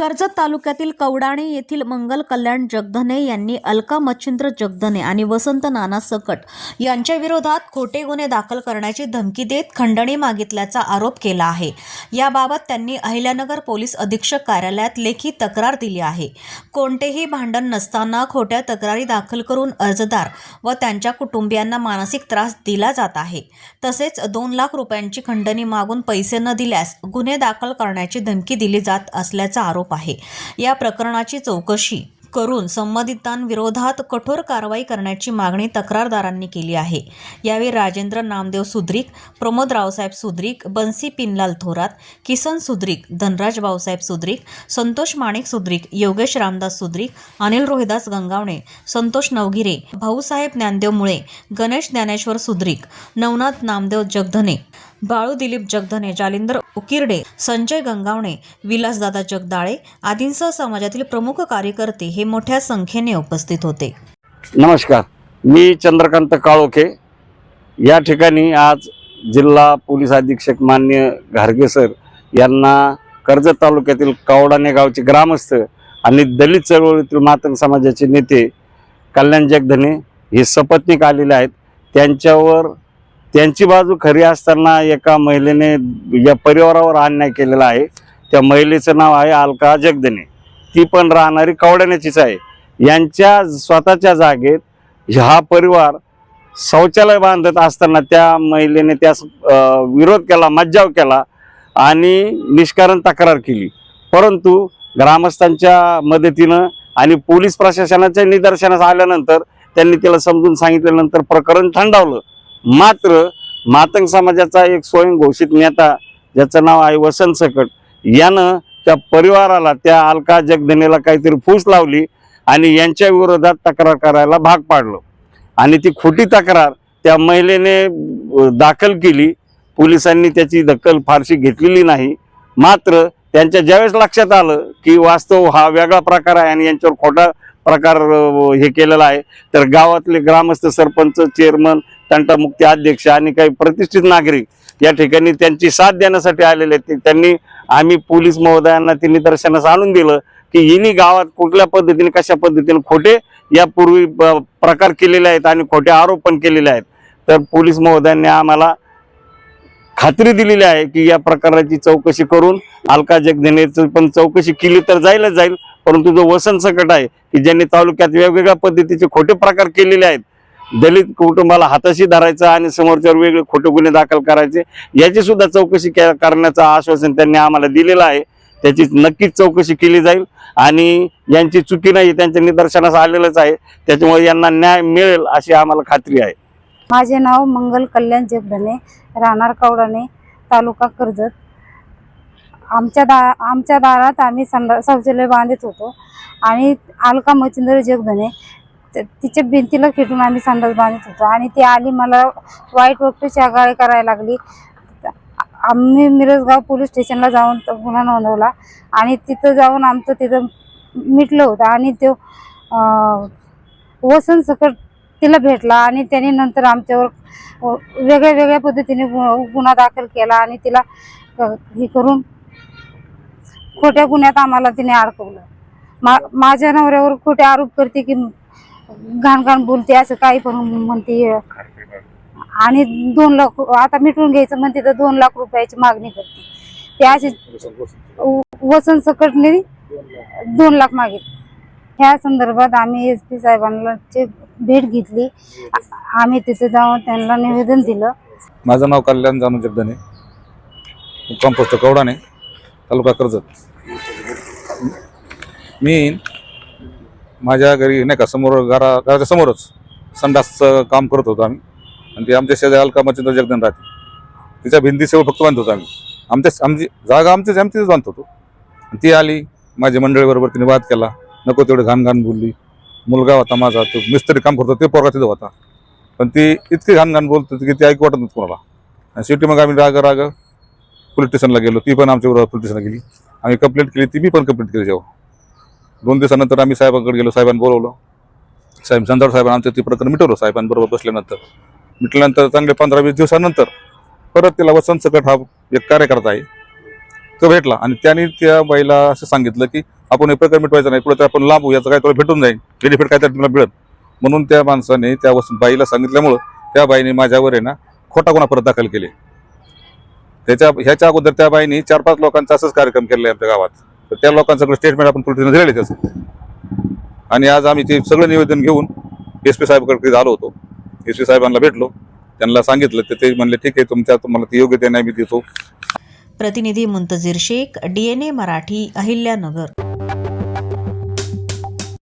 कर्जत तालुक्यातील कवडाणे येथील मंगल कल्याण जगधने यांनी अलका मच्छिंद्र जगधने आणि वसंत नाना सकट यांच्या विरोधात खोटे गुन्हे दाखल करण्याची धमकी देत खंडणी मागितल्याचा आरोप केला आहे. याबाबत त्यांनी अहिल्यानगर पोलीस अधीक्षक कार्यालयात लेखी तक्रार दिली आहे. कोणतेही भांडण नसताना खोट्या तक्रारी दाखल करून अर्जदार व त्यांच्या कुटुंबियांना मानसिक त्रास दिला जात आहे. तसेच दोन लाख रुपयांची खंडणी मागून पैसे न दिल्यास गुन्हे दाखल करण्याची धमकी दिली जात असल्याचा आरोप आहे. या प्रकरणाची चौकशी करून संबंधितांविरोधात कठोर कारवाई करण्याची मागणी तक्रारदारांनी केली आहे. यावेळी राजेंद्र नामदेव सुद्रिक प्रमोद रावसाहेब सुद्रिक बन्सी पिनलाल थोरात किसन सुद्रिक धनराज भाऊसाहेब सुद्रिक संतोष माणिक सुद्रिक योगेश रामदास सुद्रिक अनिल रोहिदास गंगावणे संतोष नवगिरे भाऊसाहेब ज्ञानदेव मुळे गणेश ज्ञानेश्वर सुद्रिक नवनाथ नामदेव जगधने बाळू दिलीप जगधने जालिंदर उकिरडे संजय गंगावणे विलासदादा जगदाळे आदींसह समाजातील प्रमुख कार्यकर्ते हे मोठ्या संख्येने उपस्थित होते. नमस्कार. मी चंद्रकांत काळोखे. या ठिकाणी आज जिल्हा पोलीस अधीक्षक मान्य घारगे सर यांना कर्जत तालुक्यातील कावडाने गावचे ग्रामस्थ आणि दलित चळवळीतील मातंग समाजाचे नेते कल्याण जगधने हे सपत्नीक आलेले आहेत. त्यांच्यावर त्यांची बाजू खरी असताना एका महिलेने या परिवारावर अन्याय केलेला आहे. त्या महिलेचं नाव आहे अलका जगदने. ती पण राहणारी कवडाण्याचीच आहे. यांच्या स्वतःच्या जागेत हा परिवार शौचालय बांधत असताना त्या महिलेने त्यास विरोध केला मज्जाव केला आणि निष्कारण तक्रार केली. परंतु ग्रामस्थांच्या मदतीनं आणि पोलीस प्रशासनाच्या निदर्शनास आल्यानंतर त्यांनी तिला समजून सांगितल्यानंतर प्रकरण थंडावलं. मात्र मातंग समाजाचा एक स्वयंघोषित नेता ज्याचं नाव आहे वसंत सकट यानं त्या परिवाराला त्या अलका जगदनेला काहीतरी फूस लावली आणि यांच्या विरोधात तक्रार करायला भाग पाडलं. आणि ती खोटी तक्रार त्या महिलेने दाखल केली. पोलिसांनी त्याची दखल फारशी घेतलेली नाही. मात्र त्यांच्या ज्यावेळेस लक्षात आलं की वास्तव हा वेगळा प्रकार आहे आणि यांच्यावर खोटा प्रकार हे केलेला आहे तर गावातले ग्रामस्थ सरपंच चेअरमन तंटामुक्ती अध्यक्ष आणि काही प्रतिष्ठित नागरिक या ठिकाणी त्यांची साथ देण्यासाठी आलेले आहेत. त्यांनी आम्ही पोलीस महोदयांना ते निदर्शनास आणून दिलं की यांनी गावात कुठल्या पद्धतीने कशा पद्धतीने खोटे यापूर्वी प्रकार केलेले आहेत आणि खोटे आरोप पण केलेले आहेत. तर पोलीस महोदयांनी आम्हाला खात्री दिलेली आहे की या प्रकाराची चौकशी करून अलका जगधनेचं पण चौकशी केली तर जाईलच जाईल परंतु जो वसंत सकट आहे की ज्यांनी तालुक्यात वेगवेगळ्या पद्धतीचे खोटे प्रकार केलेले आहेत दलित कुटुंबाला हाताशी धरायचं आणि समोरच्यावर वेगळे खोटे गुन्हे दाखल करायचे याची सुद्धा चौकशी के- करण्याचं आश्वासन त्यांनी आम्हाला दिलेलं आहे. त्याची नक्कीच चौकशी केली जाईल आणि यांची चुकी नाही त्यांच्या निदर्शनास आलेलंच आहे. त्याच्यामुळे यांना न्याय मिळेल अशी आम्हाला खात्री आहे. माझे नाव मंगल कल्याण जगधने राहणार कवडाने तालुका कर्जत. आमच्या दा आमच्या दारात आम्ही संडा शौचालय बांधत होतो. आणि अलका मच्छिंद्र जगधने तिच्या भिंतीला खेटून आम्ही संडास बांधत होतो. आणि ती आली मला वाईट वक्तूची आगाळी करायला लागली. आम्ही मिरजगाव पोलीस स्टेशनला जाऊन गुन्हा नोंदवला. आणि तिथं जाऊन आमचं तिथं मिटलं होतं. आणि तो वसन सकट तिला भेटला. आणि त्याने नंतर आमच्यावर वेगळ्या वेगळ्या पद्धतीने गु- गुन्हा दाखल केला. आणि तिला हे करून खोट्या गुन्ह्यात आम्हाला तिने अडकवलं. मा माझ्या नवऱ्यावर खोटे आरोप करते की घाण घाण बोलते असं काही पण म्हणते. आणि दोन लाख आता मिटून घ्यायचं म्हणते तर दोन लाख रुपयाची मागणी करते. ते असे वसन सकटने दोन लाख मागितले ह्या संदर्भात आम्ही एस पी साहेबांना भेट घेतली. आम्ही तिथे जाऊन त्यांना निवेदन दिलं. माझं नाव कल्याण जानू जगदाने. मुक्काम पोस्ट कवडाने तालुका कर्जत. मी माझ्या घरी नाही का समोर घरा घराच्या समोरच संडासचं काम करत होतो आम्ही. आणि ते आमच्या शेजारी अलका जगदन राहते. तिच्या भिंतीसेवर फक्त बांधत होतो आम्ही. आमच्या आमची जागा आमचीच आम्ही बांधत होतो. ती आली माझ्या मंडळीबरोबर तिने वाद केला. नको तेवढे घाण घाण बोलली. मुलगा होता माझा तो मिस्त्री काम करतो ते पोरगा तिथं होता. पण ती इतकी घाण घाण बोलत होती की ती ऐकू वाटत नव्हतं कोणाला. आणि शेवटी मग आम्ही राग राग पोलीस स्टेशनला गेलो. ती पण आमच्या पोलीस स्टेशनला गेली. आम्ही कंप्लेंट केली ती मी पण कंप्लेंट केली जेव्हा. दोन दिवसानंतर आम्ही साहेबांकडे गेलो साहेबांना बोलवलं. साहेब संजाड साहेबांनी आमचं ते प्रकरण मिटवलं साहेबांबरोबर बसल्यानंतर. मिटल्यानंतर चांगले पंधरा वीस दिवसानंतर परत तिला वसंत सकट हा एक कार्यकर्ता आहे तो भेटला. आणि त्याने त्या बाईला असं सांगितलं की आपण हे प्रकरण मिटवायचं नाही पुढे तर आपण लांबू याचं काय तुला भेटून जाईल. बेनिफिट काय तर तुला मिळेल. म्हणून त्या माणसाने त्या वसंत बाईला सांगितल्यामुळं त्या बाईने माझ्यावर आहे ना खोटा गुन्हा परत दाखल केले. त्याच्या ह्याच्या अगोदर त्या बाईने चार पाच लोकांचा असंच कार्यक्रम केलेला आहे आमच्या गावात. तर त्या लोकांचं स्टेटमेंट आपण पोलिसांना दिलेले त्याचं. आणि आज आम्ही ते सगळं निवेदन घेऊन एस पी साहेबांकडे आलो होतो. एस पी साहेबांना भेटलो. त्यांना सांगितलं तर ते म्हणले ठीक आहे तुमच्या तुम्हाला ती योग्य ते नाही मी देतो. प्रतिनिधी मुंतजीर शेख डीएनए मराठी अहिल्यानगर.